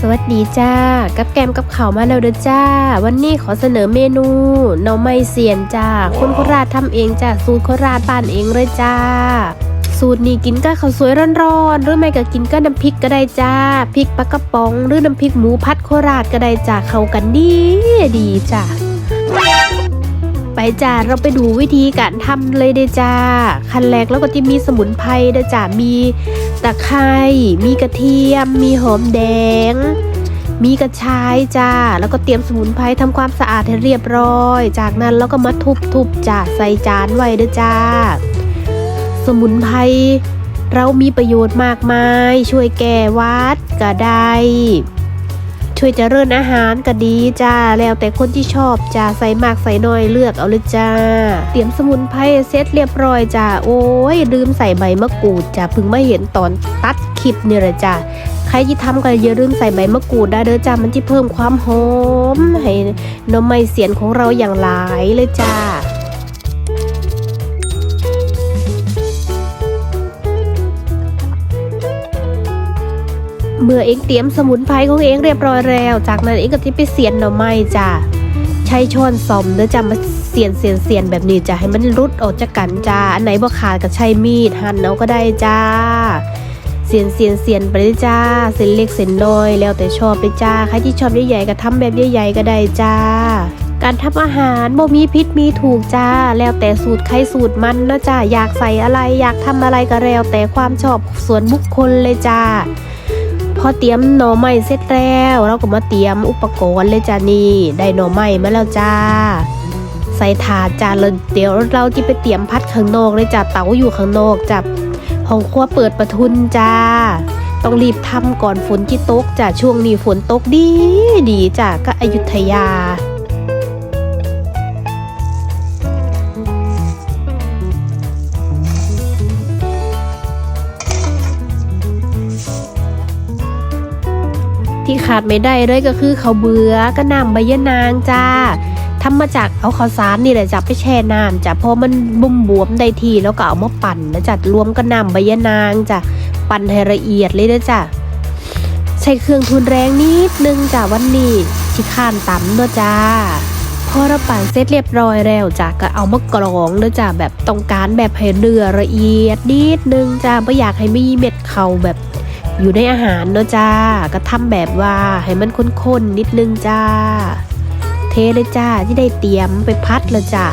สวัสดีจ้า กับแกมกับข่าวมาแล้วเด้อจ้า วันนี้ขอเสนอเมนูหน่อไม้เสียนจ้า คนโคราชทำเองจ้า สูตรโคราชบ้านเองเลยจ้า สูตรนี้กินกับข้าวสวยร้อนๆ หรือไม่ก็กินกับน้ำพริกก็ได้จ้า พริกปลากระป๋อง หรือน้ำพริกหมูพัดโคราชก็ได้จ้า เข้ากันดีดีจ้า ไปจ้าเราไปดูวิธีการทำเลยเด้จ้าขั้นแรกแล้วก็จะมีสมุนไพรเด้จ้ามีตะไคร้มีกระเทียม มีหอมแดง มีกระชายจ้า แล้วก็เตรียมสมุนไพรทำความสะอาดให้เรียบร้อย จากนั้นเราก็มาทุบๆจ้าใส่จานไว้เด้จ้า สมุนไพรเรามีประโยชน์มากมาย ช่วยแก้วัดก็ได้ ช่วยเจริญอาหารก็ดีจ้า แล้วแต่คนที่ชอบจ้าใส่มากใส่น้อยเลือกเอาเลยจ้า เตรียมสมุนไพรเสร็จเรียบร้อยจ้า โอ้ยลืมใส่ใบมะกรูดจ้าเพิ่งมาเห็นตอนตัดคลิปเนี่ยแหละจ้าใครที่ทำก็อย่าลืมใส่ใบมะกรูดได้เด้อจ้ามันจะเพิ่มความหอมให้น้ำไม้เสียนของเราอย่างหลายเลยจ้า เมื่อเองเตรียมสมุนไพรของเองเรียบร้อยแล้ว จากนั้นเองก็ที่ไปเสียนหน่อไม้จ้าใช้ช้อนซ่อมเด้อจ้ามาเสียนเสียนเสียนแบบนี้จ้าให้มันรุดออกจากกันจ้าอันไหนบ่ขาดก็ใช้มีดหั่นเอาก็ได้จ้าเสียนเสียนเสียนไปเลยจ้า เส้นเล็กเส้นน้อย แล้วแต่ชอบเลยจ้า ใครที่ชอบใหญ่ๆก็ทำแบบใหญ่ๆก็ได้จ้า การทำอาหารบ่มีพิษมีถูกจ้า แล้วแต่สูตรใครสูตรมันนะจ้า อยากใส่อะไรอยากทำอะไรก็แล้วแต่ความชอบส่วนบุคคลเลยจ้า พอเตรียมหน่อไม้เสร็จแล้ว เราก็มาเตรียมอุปกรณ์เลยจ้านี่ได้หน่อไม้มาแล้วจ้า ใส่ถาดจ้าเลยเดี๋ยวเราจะไปเตรียมพัดข้างนอกเลยจ้าเตาอยู่ข้างนอกจ้าห้องครัวเปิดประทุนจ้า ต้องรีบทำก่อนฝนที่ตกจ้าช่วงนี้ฝนตกดีดีจ้าก็อยุธยา ขาดไม่ได้เลยก็คือข้าวเบือก็นำใบยะนางจ้าทำมาจากเอาข้าวสารนี่แหละจ้ะไปแช่น้ำจ้ะพอมันบุ่มบวมได้ทีแล้วก็เอามาปั่นนะจ้ะรวมก็นำใบยะนางจ้ะปั่นให้ละเอียดเลยนะจ้ะใช้เครื่องทุนแรงนิดนึงจ้ะวันนี้ชิข้านตำเนาะจ้าพอเราปั่นเสร็จเรียบร้อยแล้วจ้ะก็เอามากรองเนาะจ้ะแบบต้องการแบบให้เนื้อละเอียดนิดนึงจ้ะไม่อยากให้มีเม็ดเข่าแบบ อยู่ในอาหารเนาะจ้า ก็ทำแบบว่าให้มันข้นๆนิดนึงจ้า เทเลยจ้าที่ได้เตรียมไปพัดแล้วจ้า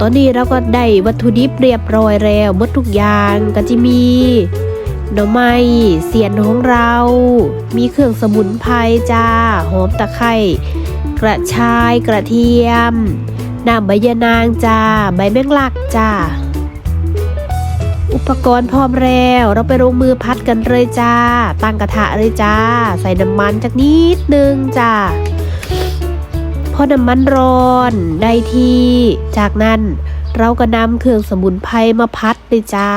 ตอนนี้เราก็ได้วัตถุดิบเรียบร้อยแล้วหมดทุกอย่างก็จะมีหน่อไม้เสียนของเรา มีเครื่องสมุนไพรจ้า หอมตะไคร้กระชายกระเทียมน้ำใบยะนางจ้า ใบแมงลักจ้า อุปกรณ์พร้อมแล้ว เราไปลงมือพัดกันเลยจ้า ตั้งกระทะเลยจ้า ใส่น้ำมันจากนิดนึงจ้าพอน้ำมันร้อนได้ที่ จากนั้นเราก็นำเครื่องสมุนไพรมาพัดเลยจ้า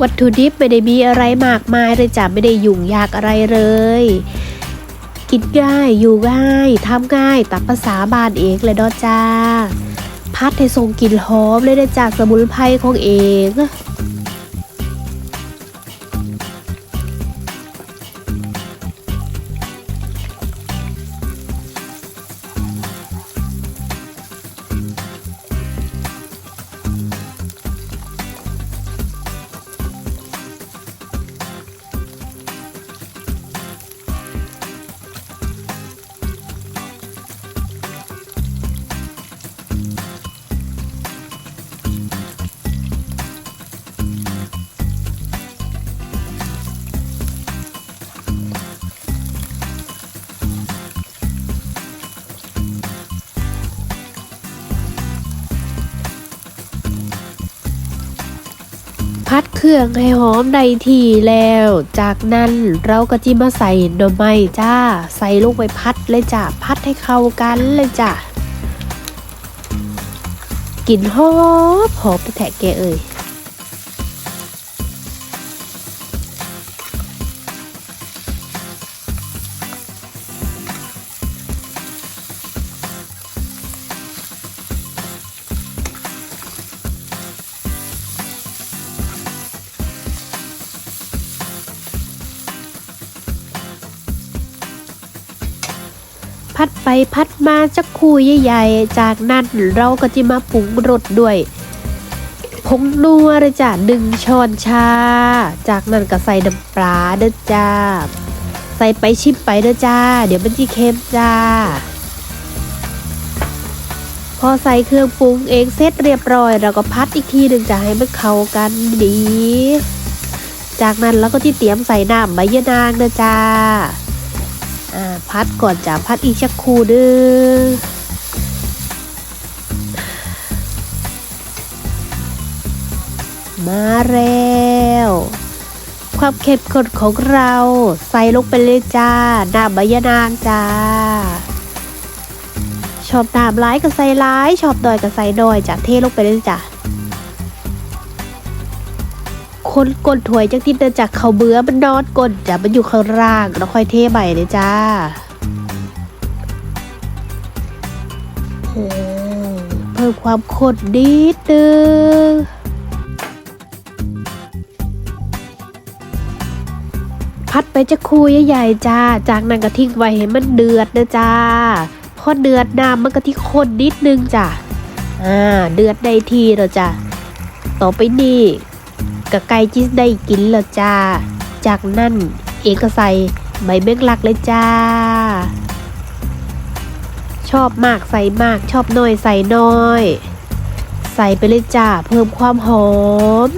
วัตถุดิบไม่ได้มีอะไรมากมายเลยจ้ะไม่ได้ยุ่งยากอะไรเลย กินง่ายอยู่ง่ายทำง่ายตามภาษาบ้านเองเลยเนาะจ้าพัดให้ทรงกลิ่นหอมเลยนะจ้าสมุนไพรของเอง พัดเครื่องให้หอมได้ทีแล้ว จากนั้นเราก็จิมาใส่หน่อไม้จ้า ใส่ลงไปพัดเลยจ้าพัดให้เข้ากันเลยจ้ากลิ่นหอมหอมไปแทะแกเอ่ย พัดไปพัดมาจักคู่ใหญ่ๆ จากนั้นเราก็จะมาปรุงรสด้วยผงนัวเลยจ้ะหนึ่งช้อนชา จากนั้นก็ใส่น้ำปลาเด้อจ้า ใส่ไปชิมไปเด้อจ้า เดี๋ยวมันจะเค็มจ้า พอใส่เครื่องปรุงเองเสร็จเรียบร้อยเราก็พัดอีกทีหนึ่งจะให้มันเข้ากันดี จากนั้นเราก็ที่เตรียมใส่น้ำใบยะนางนะจ้าอ่า พัดก่อนจะพัดอีกชักคู่เด้อมาแล้ว ความเข้มข้นของเราใส่ลงไปเลยจ้าน้ำใบยะนางจ้า ชอบน้ำร้ายก็ใส่ร้าย ชอบดอยก็ใส่ดอยจ้ะเทลงไปเลยจ้ะ คนก้นถวยจังที่เดินจากเขาเบื่อมันนอนก้นจ้ะมันอยู่ข้างล่างแล้วค่อยเทใหม่เลยจ้าเพิ่มความข้นนิดนึงพัดไปจะคุยใหญ่ๆจ้า จากนั้นก็ทิ้งไว้ให้มันเดือดนะจ้าพอเดือดน้ำมันก็ที่ข้นนิดนึงจ้ะ อ่า เดือดได้ทีแล้วจ้ะ ต่อไปนี่ กะไก่จิสได้กินแล้วจ้า จากนั้นเอกก็ใส่ใบเบ้งลักเลยจ้า ชอบมากใส่มากชอบน้อยใส่น้อย ใส่ไปเลยจ้า เพิ่มความหอม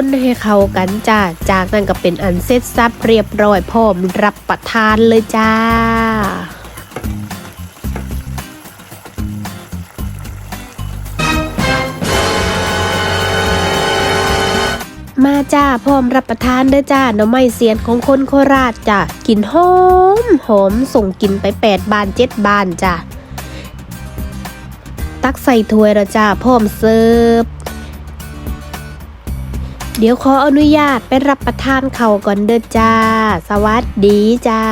คนให้เข้ากันจ้า จากนั้นก็เป็นอันเสร็จสับเรียบร้อยพร้อมรับประทานเลยจ้ามาจ้าพร้อมรับประทานเด้อจ้าหน่อไม้เสียนของคนโคราชจ้ะกลิ่นหอมหอมส่งกลิ่นไปแปดบานเจ็ดบานจ้ะตักใส่ถ้วยแล้วจ้าพร้อมเสิร์ฟ เดี๋ยวขออนุญาตไปรับประทานเขาวก่อนเด้อจ้า สวัสดีจ้า